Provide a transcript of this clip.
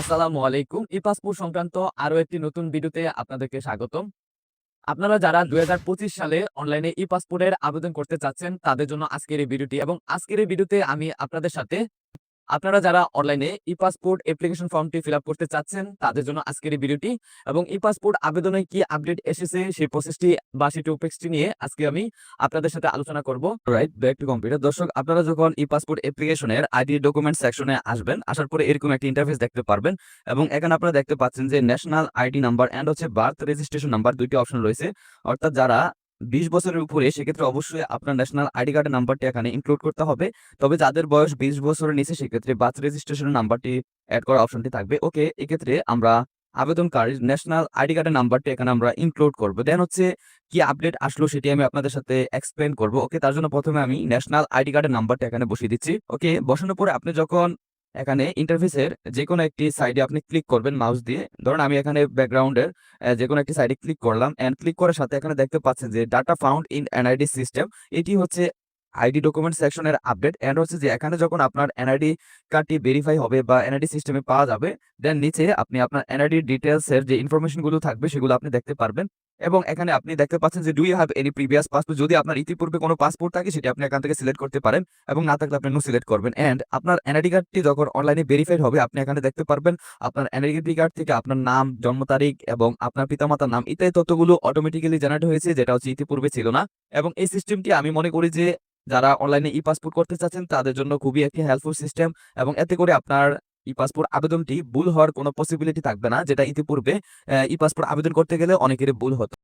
আসসালামু আলাইকুম। ই পাসপোর্ট সংক্রান্ত আরও একটি নতুন ভিডিওতে আপনাদেরকে স্বাগতম। আপনারা যারা দুই হাজার পঁচিশ সালে অনলাইনে ই পাসপোর্টের আবেদন করতে চাচ্ছেন, তাদের জন্য আজকের এই ভিডিওটি। এবং আজকের এই ভিডিওতে আমি আপনাদের সাথে আপনারা যারা অনলাইনে ই পাসপোর্ট অ্যাপ্লিকেশন ফর্মটি ফিল করতে চাচ্ছেন, তাদের জন্য আজকের এই ভিডিওটি এবং ই পাসপোর্ট আবেদনে কি আপডেট এসেছে, সেই প্রসেসটি বা সেই টোপিক্সটি নিয়ে আজকে আমি আপনাদের সাথে আলোচনা করব। রাইট ব্যাক টু কম্পিউটার দর্শক, আপনারা যখন ই পাসপোর্ট অ্যাপ্লিকেশনের আইডি ডকুমেন্ট সেকশনে আসবেন, আসার পরে এরকম একটা ইন্টারফেস দেখতে পারবেন। এবং এখানে আপনারা দেখতে পাচ্ছেন যে ন্যাশনাল আইডি নাম্বার এন্ড হচ্ছে বার্থ রেজিস্ট্রেশন নাম্বার দুইটি অপশন রয়েছে। অর্থাৎ যারা বিশ বছরের উপরে সেক্ষেত্রে অবশ্যই আপনার ন্যাশনাল আইডি কার্ডের নাম্বারটি এখানে ইনক্লুড করতে হবে। তবে যাদের বয়স বিশ বছরের নিচে, সেক্ষেত্রে বার্থ রেজিস্ট্রেশন নাম্বারটি অ্যাড করার অপশনটি থাকবে। ওকে এক্ষেত্রে আমরা আবেদনকারীর ন্যাশনাল আইডি কার্ডের নাম্বারটি এখানে আমরা ইনক্লুড করব। দেন হচ্ছে কি আপডেট আসলো সেটি আমি আপনাদের সাথে এক্সপ্লেন করব। ওকে তার জন্য প্রথমে আমি ন্যাশনাল আইডি কার্ডের নাম্বারটা এখানে বসিয়ে দিচ্ছি। ওকে বসানোর পরে আপনি যখন এখানে ইন্টারফেসের যে কোনো একটি সাইডে আপনি ক্লিক করবেন মাউস দিয়ে। ধরুন আমি এখানে ব্যাকগ্রাউন্ডের যে কোনো একটি সাইডে ক্লিক করলাম অ্যান্ড ক্লিক করার সাথে এখানে দেখতে পাচ্ছেন যে data found in NID system এটি হচ্ছে আইডি ডকুমেন্ট সেকশনের আপডেট এন্ড হচ্ছে যে এখানে যখন আপনার এনআইডি কার্ডটি ভেরিফাই হবে বা এনআইডি সিস্টেমে পাওয়া যাবে দেন নিচে আপনি আপনার এনআইডি ডিটেলস এর যে ইনফরমেশনগুলো থাকবে সেগুলো আপনি দেখতে পারবেন। এবং এখানে আপনি দেখতে পাচ্ছেন যে do you have any previous passport যদি আপনার ইতিপূর্বে কোনো পাসপোর্ট থাকে, সেটি আপনি এখান থেকে সিলেক্ট করতে পারেন এবং না থাকলে আপনি নো সিলেক্ট করবেন। এন্ড আপনার এনআইডি কার্ডটি যখন অনলাইনে ভেরিফাইড হবে, আপনি এখানে দেখতে পারবেন আপনার এনআইডি কার্ড থেকে আপনার নাম, জন্ম তারিখ এবং আপনার পিতামাতার নাম, ইত্যাদি তথ্যগুলো অটোমেটিক্যালি জেনারেট হয়েছে, যেটা হচ্ছে ইতিপূর্বে ছিল না। এবং এই সিস্টেমটি আমি মনে করি যে যারা অনলাইনে ই পাসপোর্ট করতে চাচ্ছেন, তাদের জন্য খুবই একটি হেল্পফুল সিস্টেম এবং এতে করে আপনার ই পাসপোর্ট আবেদনটি ভুল হওয়ার কোনো পসিবিলিটি থাকবে না, যেটা ইতিপূর্বে ই পাসপোর্ট আবেদন করতে গেলে অনেকেরই ভুল হতো।